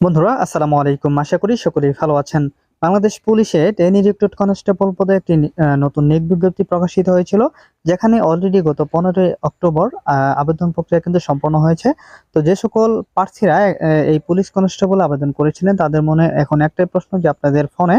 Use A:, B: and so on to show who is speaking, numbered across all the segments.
A: বন্ধুরা আসসালামু আলাইকুম। আশা করি সকলেই ভালো আছেন। বাংলাদেশ পুলিশে ট্রেনি রিক্রুট কনস্টেবল পদে একটি নতুন নিয়োগ বিজ্ঞপ্তি প্রকাশিত হয়েছিল, যেখানে অলরেডি গত পনেরোই অক্টোবর আবেদন প্রক্রিয়া কিন্তু সম্পন্ন হয়েছে। তো যে সকল প্রার্থীরা এই পুলিশ কনস্টেবল আবেদন করেছিলেন, তাদের মনে এখন একটাই প্রশ্ন যে আপনাদের ফোনে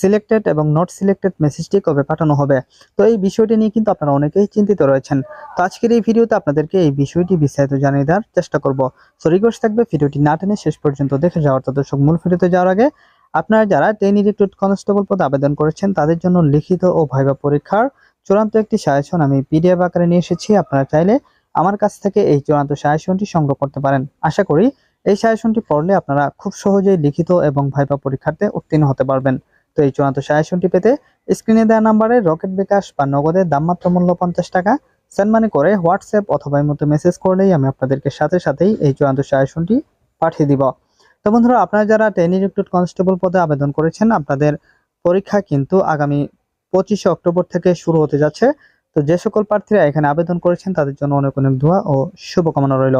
A: সিলেক্টেড এবং নট সিলেক্টেড মেসেজটি কবে পাঠানো হবে? তো এই বিষয়টি নিয়ে কিন্তু আপনারা অনেকেই চিন্তিত রয়েছেন। তো আজকের এই ভিডিওতে আপনাদেরকে এই বিষয়টি বিস্তারিত জানিয়ে দেওয়ার চেষ্টা করব। সো রিকোয়েস্ট থাকবে, ভিডিওটি না টেনে শেষ পর্যন্ত দেখে যাওয়ার। তো দর্শক, মূল ভিডিওতে যাওয়ার আগে আপনারা যারা টেন রিক্রুট কনস্টেবল পদে আবেদন করেছেন, তাদের জন্য লিখিত ও ভাইবা পরীক্ষার চূড়ান্ত একটি সাজেশন আমি পিডিএফ আকারে নিয়ে এসেছি। আপনারা চাইলে আমার কাছ থেকে এই চূড়ান্ত সাজেশনটি সংগ্রহ করতে পারেন। আশা করি এই সাজেশনটি পড়লে আপনারা খুব সহজেই লিখিত এবং ভাইবা পরীক্ষাতে উত্তীর্ণ হতে পারবেন। তো এই চূড়ান্ত সাজেশনটি পেতে স্ক্রিনে দেওয়া নাম্বারে রকেট বিকাশ বা নগদের দামমাত্র মূল্য পঞ্চাশ টাকা সেন্ড করে হোয়াটসঅ্যাপ অথবা মতো মেসেজ করলেই আমি আপনাদেরকে সাথে সাথেই এই চূড়ান্ত সাজেশনটি পাঠিয়ে দিব। তো বন্ধুরা, আপনারা যারা ট্রেনিং রিক্রুট কনস্টেবল পদে আবেদন করেছেন, আপনাদের পরীক্ষা কিন্তু আগামী পঁচিশে অক্টোবর থেকে শুরু হতে যাচ্ছে। তো যে সকল প্রার্থীরা এখানে আবেদন করেছেন, তাদের জন্য অনেক অনেক ধোয়া ও শুভকামনা রইল।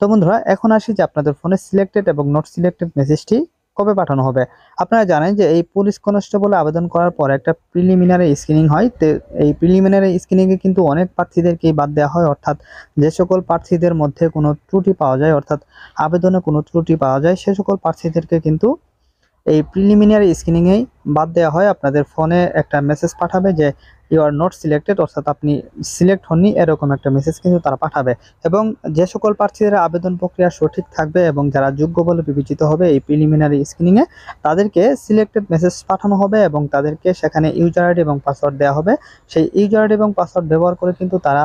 A: তো বন্ধুরা, এখন আসি যে আপনাদের ফোনে সিলেক্টেড এবং নট সিলেক্টেড মেসেজটি কবে পাঠানো হবে? আপনারা জানেন যে এই পুলিশ কনস্টেবলে আবেদন করার পর একটা প্রিলিমিনারি স্ক্রিনিং হয়। তো এই প্রিলিমিনারি স্ক্রিনিংয়ে কিন্তু অনেক প্রার্থীদেরকেই বাদ দেওয়া হয়। অর্থাৎ যে সকল প্রার্থীদের মধ্যে কোনো ত্রুটি পাওয়া যায়, অর্থাৎ আবেদনে কোনো ত্রুটি পাওয়া যায়, সে সকল প্রার্থীদেরকে কিন্তু এই প্রিলিমিনারি স্ক্রিনিংয়েই বাদ দেওয়া হয়। আপনাদের ফোনে একটা মেসেজ পাঠাবে যে ইউ আর নট সিলেক্টেড অর্থাৎ আপনি সিলেক্ট হননি, এরকম একটা মেসেজ কিন্তু তারা পাঠাবে। এবং যে সকল প্রার্থীরা আবেদন প্রক্রিয়া সঠিক থাকবে এবং যারা যোগ্য বলে বিবেচিত হবে এই প্রিলিমিনারি স্ক্রিনিংয়ে তাদেরকে সিলেক্টেড মেসেজ পাঠানো হবে এবং তাদেরকে সেখানে ইউজার আইডি এবং পাসওয়ার্ড দেওয়া হবে। সেই ইউজার আইডি এবং পাসওয়ার্ড ব্যবহার করে কিন্তু তারা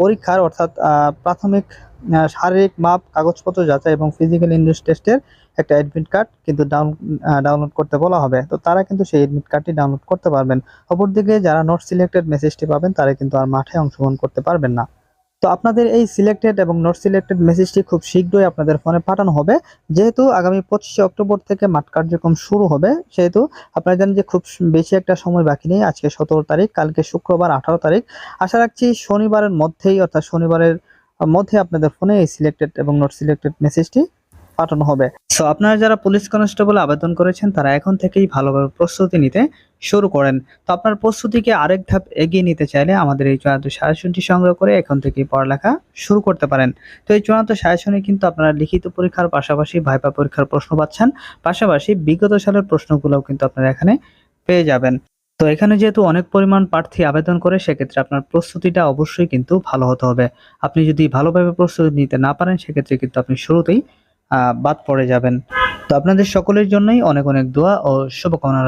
A: পরীক্ষার অর্থাৎ প্রাথমিক শারীরিক মাপ, কাগজপত্র যাচাই এবং ফিজিক্যাল ইন্ডাস্ট টেস্টের একটা অ্যাডমিট কার্ড কিন্তু ডাউন ডাউনলোড করতে বলা হবে। তো তারা কিন্তু সেই অ্যাডমিট কার্ডটি ডাউনলোড করতে পারবেন। অপরদিকে যারা নট সিলেক্টেড মেসেজটি পাবেন, তারা কিন্তু আর মাঠে অংশগ্রহণ করতে পারবেন না। তো আপনাদের এই সিলেক্টেড এবং নট সিলেক্টেড মেসেজটি খুব শীঘ্রই আপনাদের ফোনে পাঠানো হবে। যেহেতু আগামী পঁচিশে অক্টোবর থেকে মাঠ কার্যক্রম শুরু হবে, সেহেতু আপনারা জানেন যে খুব বেশি একটা সময় বাকি নেই। আজকে সতেরো তারিখ, কালকে শুক্রবার আঠারো তারিখ। আশা রাখছি শনিবারের মধ্যেই, অর্থাৎ শনিবারের মধ্যে আপনাদের ফোনে এই সিলেক্টেড এবং নট সিলেক্টেড মেসেজটি পাঠানো হবে। সো আপনারা যারা পুলিশ কনস্টেবল আবেদন করেছেন, তারা এখন থেকেই ভালোভাবে প্রস্তুতি নিতে শুরু করেন। তো আপনার প্রস্তুতিকে আরেক ধাপ এগিয়ে নিতে চাইলে আমাদের এই চূড়ান্ত সাজেশনটি সংগ্রহ করে এখন থেকেই পড়ালেখা শুরু করতে পারেন। তো এই চূড়ান্ত সাজেশনে কিন্তু আপনারা লিখিত পরীক্ষার পাশাপাশি ভাইপা পরীক্ষার প্রশ্ন পাচ্ছেন। পাশাপাশি বিগত সালের প্রশ্নগুলোও কিন্তু আপনারা এখানে পেয়ে যাবেন। তো এখানে যেহেতু অনেক পরিমাণ প্রার্থী আবেদন করে, সেক্ষেত্রে আপনার প্রস্তুতিটা অবশ্যই কিন্তু ভালো হতে হবে। আপনি যদি ভালোভাবে প্রস্তুতি নিতে না পারেন, সেক্ষেত্রে কিন্তু আপনি শুরুতেই বাদ পড়ে যাবেন তো আপনাদের সকলের জন্যই অনেক অনেক দোয়া ও শুভকামনা।